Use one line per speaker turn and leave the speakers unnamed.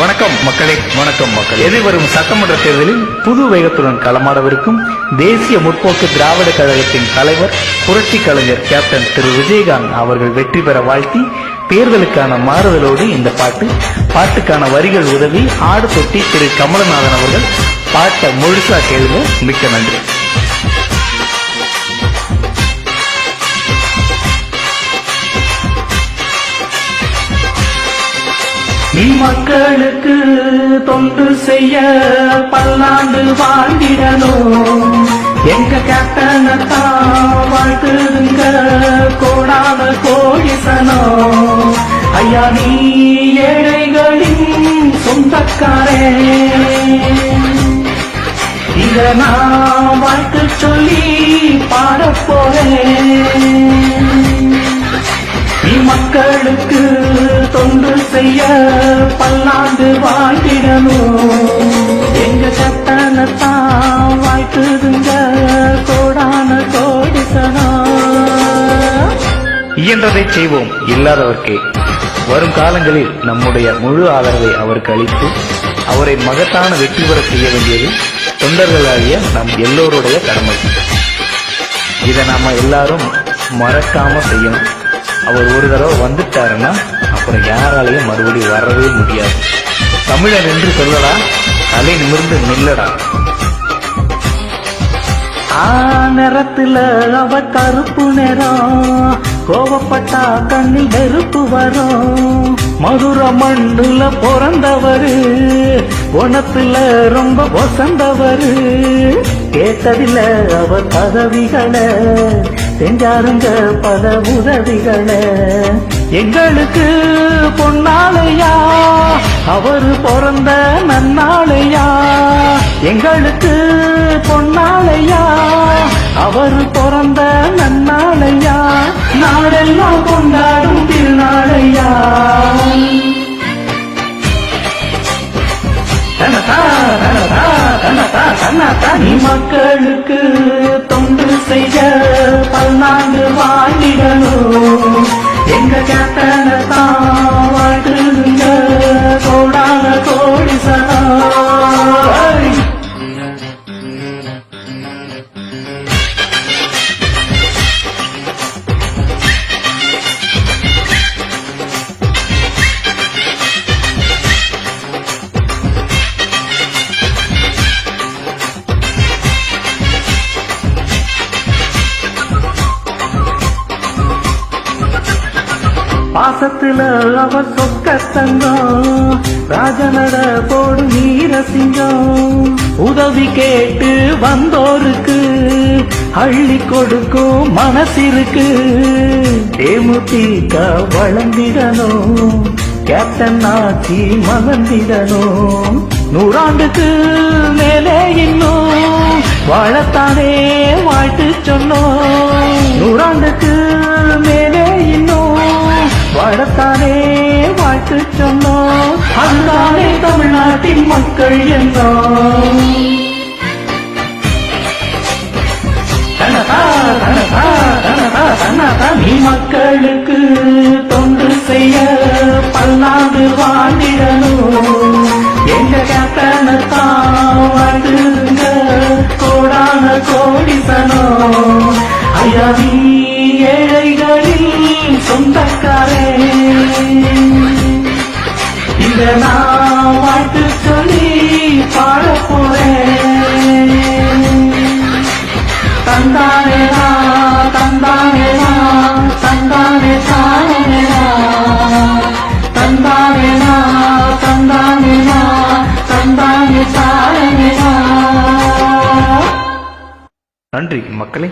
வணக்கம் மக்களே வணக்கம் மக்கள். எதிர்வரும் சட்டமன்ற தேர்தலில் புது வேகத்துடன் களமாடவிருக்கும் தேசிய முற்போக்கு திராவிட கழகத்தின் தலைவர் புரட்சி கலைஞர் கேப்டன் திரு. விஜயகாந்த் அவர்கள் வெற்றி பெற வாழ்த்தி தேர்தலுக்கான மாறுதலோடு இந்த பாட்டு பாட்டுக்கான வரிகள் உதவி ஆடு தொட்டி திரு. கமலநாதன் அவர்கள் பாட்டை முழுசா கேளுங்க. மிக்க நன்றி. மக்களுக்கு தொண்டு செய்ய பல்லாண்டு வாழ்ந்திடணும். எங்க கேப்டனத்தான் வாழ்த்துங்க கோடான கோடிசனோ ஐயா நீ ஏழைகளின் சொந்தக்காரே. இத நான் வாழ்த்து சொல்லி பாடப்போறேன் மக்களுக்கு தொண்டு செய்ய பல்லாண்டு வாழ்ந்திடணும். எங்க சட்டனத்தான் வாழ்த்துதுங்க கோடான கோடிசனா இயன்றதை செய்வோம் இல்லாதவர்க்கே. வரும் காலங்களில் நம்முடைய முழு ஆதரவை அவருக்கு அளித்து அவரை மகத்தான வெற்றி பெற செய்ய வேண்டியது தொண்டர்களாகிய நம் எல்லோருடைய கடமை. இதை நாம எல்லாரும் மறக்காம செய்யணும். அவர் ஒரு தடவை வந்துட்டாருன்னா அப்புறம் யாராலையும் மறுபடியும் வரவே முடியாது. தமிழன் என்று சொல்லடா தலை நிமிர்ந்து நில்லடா. ஆ நிறத்துல அவ கருப்பு நிறம் கோவப்பட்டா கண்ணில் வெறுப்பு வரும். மதுர மண்ணுல பிறந்தவரு குணத்துல ரொம்ப வசந்தவரு. கேட்டதில்ல அவ பதவிகளை செஞ்சாருங்க பல உதவிகளை. எங்களுக்கு பொன்னாலையா அவர் பிறந்த நன்னாளையா? எங்களுக்கு பொன்னாலையா அவர் பிறந்த நன்னாளையா? நாடெல்லாம் கொண்டாடும் மக்களுக்கு தொண்டு செய்ய பல்லாண்டு வாழ்ந்திடணும் பாசத்துல அவ சொக்க தங்கம் ராஜனட போடு நீர சிங்கம். உதவி கேட்டு வந்தோருக்கு அள்ளி கொடுக்கும் மனசிருக்கு. தேமுதிக வளர்ந்திடணும் கேப்டன் ஆட்சி மலர்ந்திடணும் நூறாண்டுக்கு மேலே இன்னும் வாழத்தானே வாழ்த்து பார்த்து சொன்னோம் அதுதானே தமிழ்நாட்டின் மக்கள் என்றோம் தனதா, தனதா, தனதா, தனதா. நீ மக்களுக்கு தொண்டு செய்ய இத நான் வாழ்த்து சொல்லி பாட போறேன். தந்தானே தந்தானேனா தந்தானே தானேனா தந்தானேனா தந்தானேனா தந்தானே தானேனா நன்றி மக்களே.